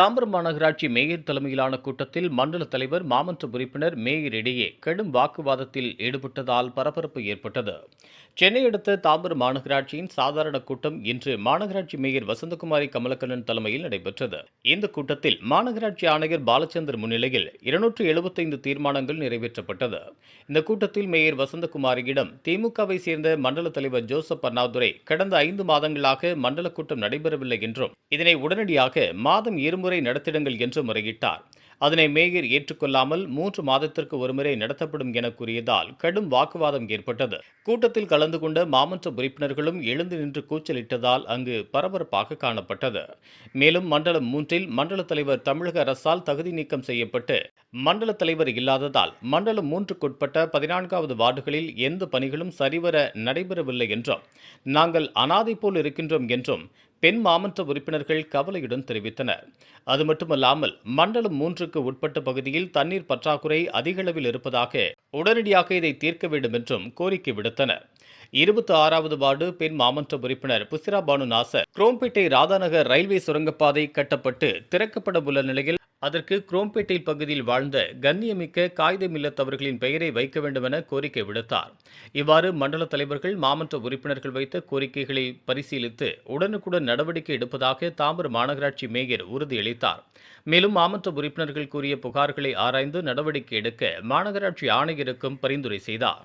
தாம்பரம் மாநகராட்சி மேயர் தலைமையிலான கூட்டத்தில் மண்டல தலைவர் மாமன்ற உறுப்பினர் மேயர் இடையே கடும் வாக்குவாதத்தில் ஈடுபட்டதால் பரபரப்பு ஏற்பட்டது. சென்னை அடுத்த தாம்பரம் மாநகராட்சியின் சாதாரண கூட்டம் இன்று மாநகராட்சி மேயர் வசந்தகுமாரி கமலக்கண்ணன் தலைமையில் நடைபெற்றது. இந்த கூட்டத்தில் மாநகராட்சி ஆணையர் பாலச்சந்தர் முன்னிலையில் இருநூற்று எழுபத்தைந்து தீர்மானங்கள் நிறைவேற்றப்பட்டது. இந்த கூட்டத்தில் மேயர் வசந்தகுமாரியிடம் திமுகவை சேர்ந்த மண்டல தலைவர் ஜோசப் அண்ணாதுரை கடந்த ஐந்து மாதங்களாக மண்டல கூட்டம் நடைபெறவில்லை என்றும் இதனை உடனடியாக மாதம் இருமுறை ஒருமுறை நடத்திடுங்கள் என்று முறையிட்டார். அதனை மேயர் ஏற்றுக்கொள்ளாமல் மூன்று மாதத்திற்கு ஒருமுறை நடத்தப்படும் என கூறியதால் கடும் வாக்குவாதம் ஏற்பட்டது. கூட்டத்தில் கலந்து கொண்ட மாமன்ற உறுப்பினர்களும் எழுந்து நின்று கூச்சலிட்டதால் அங்கு பரபரப்பாக காணப்பட்டது. மேலும் மண்டலம் மூன்றில் மண்டல தலைவர் தமிழக அரசால் தகுதி நீக்கம் செய்யப்பட்டு மண்டல தலைவர் இல்லாததால் மண்டலம் மூன்றுக்குட்பட்ட பதினான்காவது வார்டுகளில் எந்த பணிகளும் சரிவர நடைபெறவில்லை என்றும் நாங்கள் அனாதை போல் இருக்கின்றோம் என்றும் பெண் மாமன்ற உறுப்பினர்கள் கவலையுடன் தெரிவித்தனர். அது மட்டுமல்லாமல் மண்டலம் மூன்றுக்கு உட்பட்ட பகுதியில் தண்ணீர் பற்றாக்குறை அதிகளவில் இருப்பதாக உடனடியாக இதை தீர்க்க வேண்டும் என்றும் கோரிக்கை விடுத்தனர். இருபத்தி ஆறாவது வார்டு பெண் மாமன்ற உறுப்பினர் புசிரா பானு நாசர் குரோம்பேட்டை ராதாநகர் ரயில்வே சுரங்கப்பாதை கட்டப்பட்டு திறக்கப்பட உள்ள நிலையில் அதற்கு குரோம்பேட்டை பகுதியில் வாழ்ந்த கண்ணியமிக்க காகிதம் இல்லத்தவர்களின் பெயரை வைக்க வேண்டுமென கோரிக்கை விடுத்தார். இவ்வாறு மண்டல தலைவர்கள் மாமன்ற உறுப்பினர்கள் வைத்த கோரிக்கைகளை பரிசீலித்து உடனுக்குடன் நடவடிக்கை எடுப்பதாக தாம்பரம் மாநகராட்சி மேயர் உறுதியளித்தார். மேலும் மாமன்ற உறுப்பினர்கள் கூறிய புகார்களை ஆராய்ந்து நடவடிக்கை எடுக்க மாநகராட்சி ஆணையருக்கும் பரிந்துரை செய்தார்.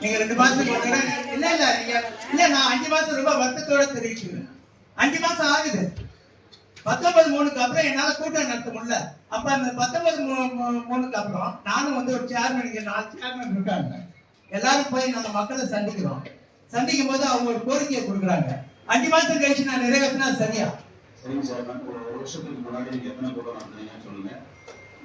நீங்க ரெண்டு மாசத்துக்கு இல்ல இல்ல நீங்க இல்ல நான் அஞ்சு மாசம் ரொம்ப வருத்தத்தோட அஞ்சு மாசம் ஆகுது. பத்தொன்பது மூணுக்கு அப்புறம் என்னால கூட்டம் நடத்த முடியல. அப்ப அந்த பத்தொன்பது மூணுக்கு அப்புறம் நானும் வந்து ஒரு சேர்மன் நாலு சேர்மன் இருக்காங்க. எல்லாரும் போய் நம்ம மக்களை சந்திக்கிறோம். சந்திக்கும் போது அவங்க ஒரு கோரிக்கையை கொடுக்குறாங்க. அஞ்சு மாசம் கழிச்சு நான் நிறைவேற்றினா சரியா? சரிங்க சார். நான் ஒரு ஒரு வருஷத்துக்கு முன்னாடி நீங்க எத்தனை கூட்டம் நடத்துனீங்கன்னு சொல்லுங்க.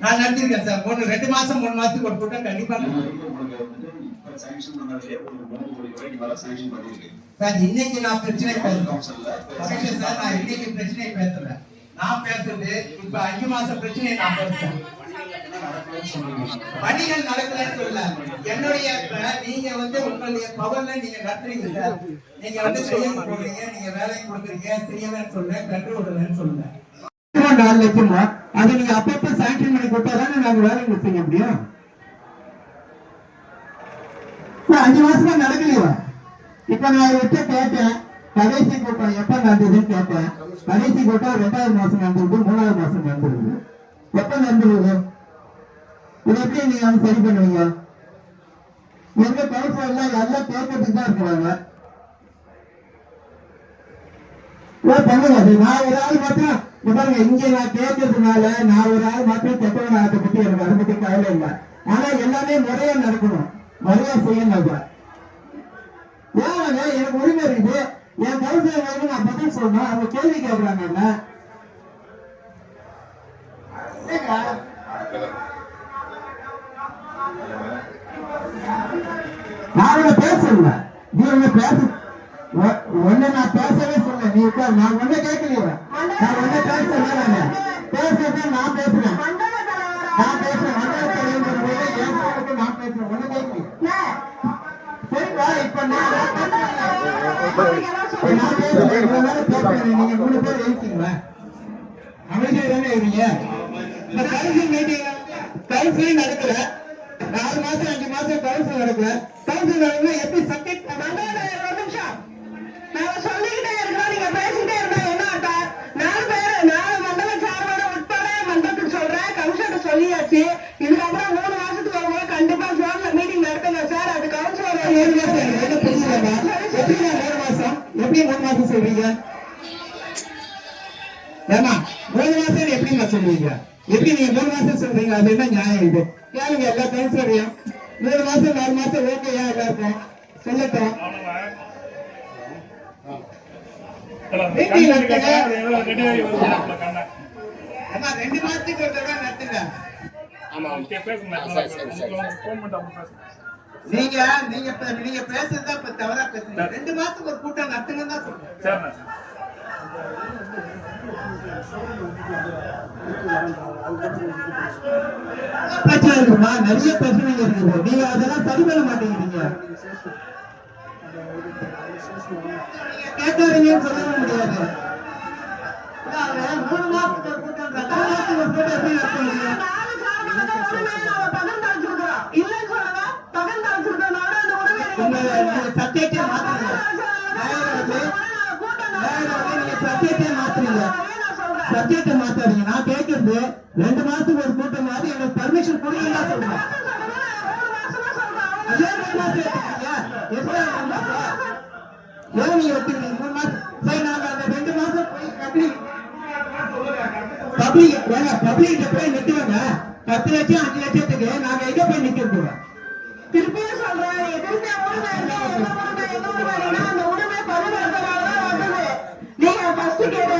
நான் நடத்திருக்கேன் சார். மூணு ரெண்டு மாசம் மூணு மாசத்துக்கு ஒரு கூட்டம் கண்டிப்பா இது நடத்துவேன். வரைக்கும் உங்களுக்கு வந்துட்டு இப்ப சாங்ஷன் பண்ணதுலயே உங்களுக்கு மூணு கோடி ரூபாய்க்கு மேல சாங்ஷன் பண்ணிருக்கு சார் இன்னைக்கு நான் பிரச்சனை கமிஷன் சார் நான் இன்னைக்கு பிரச்சனையை பேசல நான் பேசுறது இப்ப அஞ்சு மாசம் பிரச்சனையை நான் பேசுறேன். பணிகள் நடக்கலன்னு சொல்ல என்னுடைய நீங்க வந்து உங்களுடைய பவர்ல நீங்க நடத்துறீங்க நீங்க வந்து செய்ய போறீங்க நீங்க வேலையை கொடுக்குறீங்க செய்யலன்னு சொல்ல கற்று விடலன்னு சொல்லுங்க. நாலு லட்சமா? அதை நீங்க அப்பப்ப சாங்ஷன் பண்ணி கொடுத்தா தானே நாங்க வேலைக்கு செய்ய முடியும்? அஞ்சு மாசமா நடக்கலையா? இப்ப நான் விட்டு கேட்டேன் கடைசி கூட்டம் எப்ப நடந்ததுன்னு கேட்பேன் கடைசி கூட்டம் ரெண்டாவது மாசம் நடந்திருக்கு மூணாவது மாசம் நடந்திருக்கு. எப்ப நடந்திருக்கு? இது எப்படி நீங்க வந்து சரி பண்ணுவீங்க? எங்க கவுன்சிலர் எல்லாம் எல்லாம் கேட்கறதுக்கு தான் இருக்கிறாங்க. ஏன் பண்ணுங்க. நான் ஒரு ஆள் மாத்திரம் இங்க பாருங்க இங்க நான் கேட்கறதுனால நான் ஒரு ஆள் மாத்திரம் கெட்டவன் அதை பத்தி எனக்கு அதை பத்தி கவலை இல்லை. ஆனா எல்லாமே முறையா நடக்கணும். முறையா செய்யணும் ஏன் ஏங்க எனக்கு உரிமை இருக்குது. என் கவுன்சிலர் வந்து நான் பதில் சொல்லணும். அவங்க கேள்வி கேட்கறாங்க என்ன. நான் பேசல. நீ உன்னை பேச உன்னை நான் பேசவே சொல்ல நீ உட்கார். நான் உன்னை கேட்கலையே நான் உன்னை பேசல நானு. பேசுறத நான் பேசுறேன். நான் பேசுறேன். மண்டல தலைவர் நான் பேசுறேன். உன்னை கேட்கலையே சரிப்பா இப்ப நான் நீங்க மூணு பேர் அமைதியா தானே கவுன்சில் மீட்டிங் கவுன்சிலிங் நடக்கல நாலு மாசம் அஞ்சு மாசம் கவுன்சில் நடக்கல கவுன்சில் நடக்கல எப்படி சப்ஜெக்ட் ஒரு நிமிஷம். நான் சொல்லிக்கிட்டே இருக்கோம், நீங்க பேசிக்கிட்டே இருந்தா என்ன அர்த்தம்? நாலு பேர் நாலு மண்டல சார்போட உட்பட மண்டலத்துக்கு சொல்றேன், கமிஷனர் சொல்லியாச்சு. இதுக்கப்புறம் மூணு மாசத்துக்கு ஒரு முறை கண்டிப்பா zone மீட்டிங் நடத்துங்க சார். அது கவுன்சிலர் மூணு மாசம் எப்படி எப்படி மாசம் சொல்றீங்க? ஏமா மூணு மாசம் எப்படிங்க சொல்றீங்க எப்படி நீங்க மூணு மாசம் சொல்றீங்க? அது என்ன நியாயம் இது? கேளுங்க எல்லா கவுன்சிலரையும் மூணு மாசம் நாலு மாசம் ஓகே ஏன் எல்லாருக்கும் சொல்லட்டும். ரெண்டு மாசத்துக்கு ஒரு தடவை நடத்துங்க. நீங்க நீங்க நீங்க பேசுறதா இப்ப தவறா பேசுறீங்க. ரெண்டு மாசத்துக்கு ஒரு கூட்டம் நடத்துங்க தான் சொல்றேன் பிரச்சனை இருக்குமா நிறைய பிரச்சனைகள் இருக்குது நீங்க அதெல்லாம் சரி பண்ண மாட்டேங்கிறீங்க. நீங்க கேட்காதீங்கன்னு சொல்லவும் முடியாது. மூணு மாசத்துக்கு ஒரு கூட்டம் மூணு மாசத்துக்கு ஒரு கூட்டம் எப்படி நடத்த முடியும் சத்தியத்தை மாத்துறீங்க நேராவே நீங்க சத்தியத்தை மாத்துறீங்க சத்தியத்தை மாத்தாதீங்க நான் கேட்கறது ரெண்டு மாசத்துக்கு ஒரு கூட்டம் மாதிரி எனக்கு பர்மிஷன் கொடுங்க சொல்றேன் ஏன் எப்படி ரெண்டு மாசம்? நீங்க எடுத்துக்கிறீங்க? மூணு மாசம். சரி, நாங்க அந்த ரெண்டு மாசம் போய் public- public- ஏங்க, போய் நிக்கிறோங்க. பத்து லட்சம் அஞ்சு லட்சத்துக்கு நாங்க எங்க போய் நிக்கிறது திருப்பியும் சொல்றேன். எதிர்க்க உரிமை இருக்கா என்ன உரிமை என்ன உரிமைனா அந்த உரிமை பகிர்ந்ததுனால தான் வந்தது. நீங்க ஃபர்ஸ்ட் கேட்டு